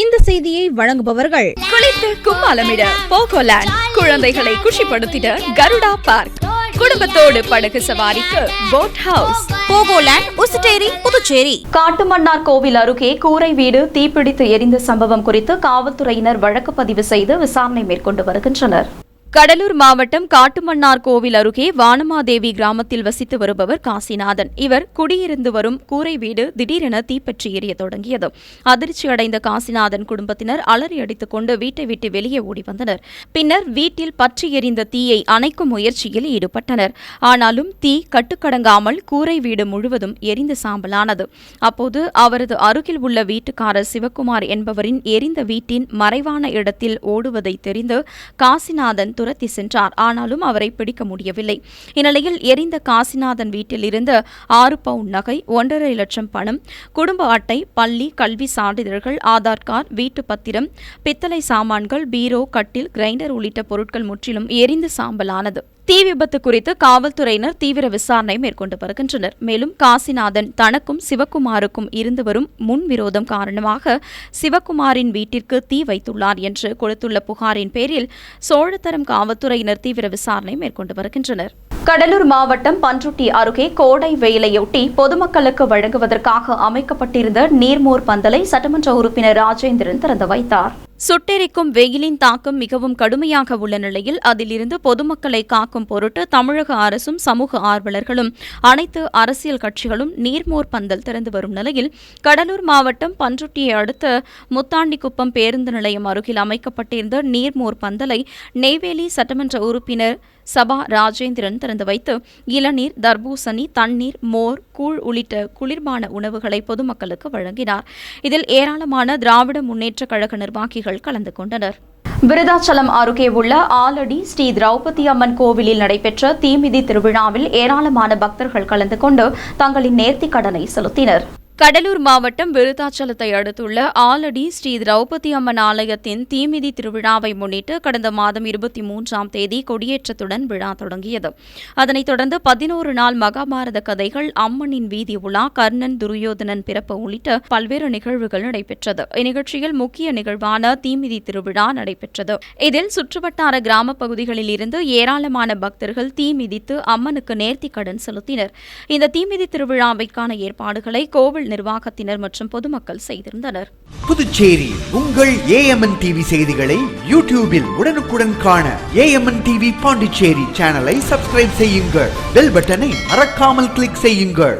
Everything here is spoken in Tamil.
இந்த செய்தியை வழங்குபவர்கள் குளித்து கும்மாலமிட போகோலேண்ட் குழந்தைகளை குஷிப்படுத்திட கருடா பார்க். குடும்பத்தோடு படகு சவாரிக்கு போட் ஹவுஸ் போகோலேண்ட் உசுட்டேரி புதுச்சேரி. காட்டுமன்னார் கோவில் அருகே கூரை வீடு தீப்பிடித்து எரிந்த சம்பவம் குறித்து காவல்துறையினர் வழக்கு பதிவு செய்து விசாரணை மேற்கொண்டு வருகின்றனர். கடலூர் மாவட்டம் காட்டுமன்னார் கோவில் அருகே வானமாதேவி கிராமத்தில் வசித்து வருபவர் காசிநாதன். இவர் குடியிருந்து வரும் கூரை வீடு திடீரென தீப்பற்றி எரிய தொடங்கியது. அதிர்ச்சி அடைந்த காசிநாதன் குடும்பத்தினர் அலறி அடித்துக் கொண்டு வீட்டை விட்டு வெளியே ஓடி வந்தனர். பின்னர் வீட்டில் பற்றி எரிந்த தீயை அணைக்கும் முயற்சியில் ஈடுபட்டனர். ஆனாலும் தீ கட்டுக்கடங்காமல் கூரை வீடு முழுவதும் எரிந்து சாம்பலானது. அப்போது அவரது அருகில் உள்ள வீட்டுக்காரர் சிவக்குமார் என்பவரின் எரிந்த வீட்டின் மறைவான இடத்தில் ஓடுவதை தெரிந்து காசிநாதன் துரத்தி சென்றார். ஆனாலும் அவரை பிடிக்க முடியவில்லை. இந்நிலையில் எரிந்த காசிநாதன் வீட்டில் இருந்து ஆறு பவுண்ட் நகை ஒன்றரை லட்சம் பணம் குடும்ப அட்டை பள்ளி கல்வி சான்றிதழ்கள் ஆதார் கார்டு வீட்டு பத்திரம் பித்தளை சாமான்கள் பீரோ கட்டில் கிரைண்டர் உள்ளிட்ட பொருட்கள் முற்றிலும் எரிந்து சாம்பலானது. தீ விபத்து குறித்து காவல்துறையினர் தீவிர விசாரணை மேற்கொண்டு வருகின்றனர். மேலும் காசிநாதன் தனக்கும் சிவக்குமாருக்கும் இருந்து வரும் முன்விரோதம் காரணமாக சிவக்குமாரின் வீட்டிற்கு தீ வைத்துள்ளார் என்று கொடுத்துள்ள புகாரின் பேரில் சோழத்தரம் காவல்துறையினர் தீவிர விசாரணை மேற்கொண்டு வருகின்றனர். கடலூர் மாவட்டம் பன்ருட்டி அருகே கோடை வெயிலையொட்டி பொதுமக்களுக்கு வழங்குவதற்காக அமைக்கப்பட்டிருந்த நீர்மோர் பந்தலை சட்டமன்ற உறுப்பினர் ராஜேந்திரன் திறந்து வைத்தார். சுட்டெரிக்கும் வெயிலின் தாக்கம் மிகவும் கடுமையாக உள்ள நிலையில் அதிலிருந்து பொதுமக்களை காக்கும் பொருட்டு தமிழக அரசும் சமூக ஆர்வலர்களும் அனைத்து அரசியல் கட்சிகளும் நீர்மோர் பந்தல் திறந்து வரும் நிலையில் கடலூர் மாவட்டம் பன்ருட்டியை அடுத்த முத்தாண்டிக்குப்பம் பேருந்து நிலையம் அருகில் அமைக்கப்பட்டிருந்த நீர்மோர் பந்தலை நெய்வேலி சட்டமன்ற உறுப்பினர் சபா ராஜேந்திரன் திறந்து வைத்து இளநீர் தர்பூசணி தண்ணீர் மோர் கூழ் உள்ளிட்ட குளிர்பான உணவுகளை பொதுமக்களுக்கு வழங்கினார். இதில் ஏராளமான திராவிட முன்னேற்றக் கழக நிர்வாகிகள் கலந்து கொண்டனர். விருதாச்சலம் அருகே உள்ள ஆலடி ஸ்ரீ திரௌபதி அம்மன் கோவிலில் நடைபெற்ற தீமிதி திருவிழாவில் ஏராளமான பக்தர்கள் கலந்து கொண்டு தங்களின் நேர்த்திக் கடனை செலுத்தினர். கடலூர் மாவட்டம் விருத்தாச்சலத்தை அடுத்துள்ள ஆலடி ஸ்ரீ திரௌபதி அம்மன் ஆலயத்தின் தீமிதி திருவிழாவை முன்னிட்டு கடந்த மாதம் இருபத்தி மூன்றாம் தேதி கொடியேற்றத்துடன் விழா தொடங்கியது. அதனைத் தொடர்ந்து பதினோரு நாள் மகாபாரத கதைகள் அம்மனின் வீதி உலா கர்ணன் துரியோதனன் பிறப்பு உள்ளிட்ட பல்வேறு நிகழ்வுகள் நடைபெற்றது. இந்நிகழ்ச்சியில் முக்கிய நிகழ்வான தீமிதி திருவிழா நடைபெற்றது. இதில் சுற்றுவட்டார கிராம பகுதிகளில் இருந்து ஏராளமான பக்தர்கள் தீமிதித்து அம்மனுக்கு நேர்த்திக் கடன் செலுத்தினர். இந்த தீமிதி திருவிழாவைக்கான ஏற்பாடுகளை கோவில் கோவில் நிர்வாகத்தினர் மற்றும் பொதுமக்கள் செய்திருந்தனர். புதுச்சேரி உங்கள் ஏஎம்என் டிவி செய்திகளை யூடியூபில் உடனுக்குடன் காண ஏஎம்என் டிவி பாண்டிச்சேரி சேனலை சப்ஸ்கிரைப் செய்யுங்கள். பெல் பட்டனை மறக்காமல் கிளிக் செய்யுங்கள்.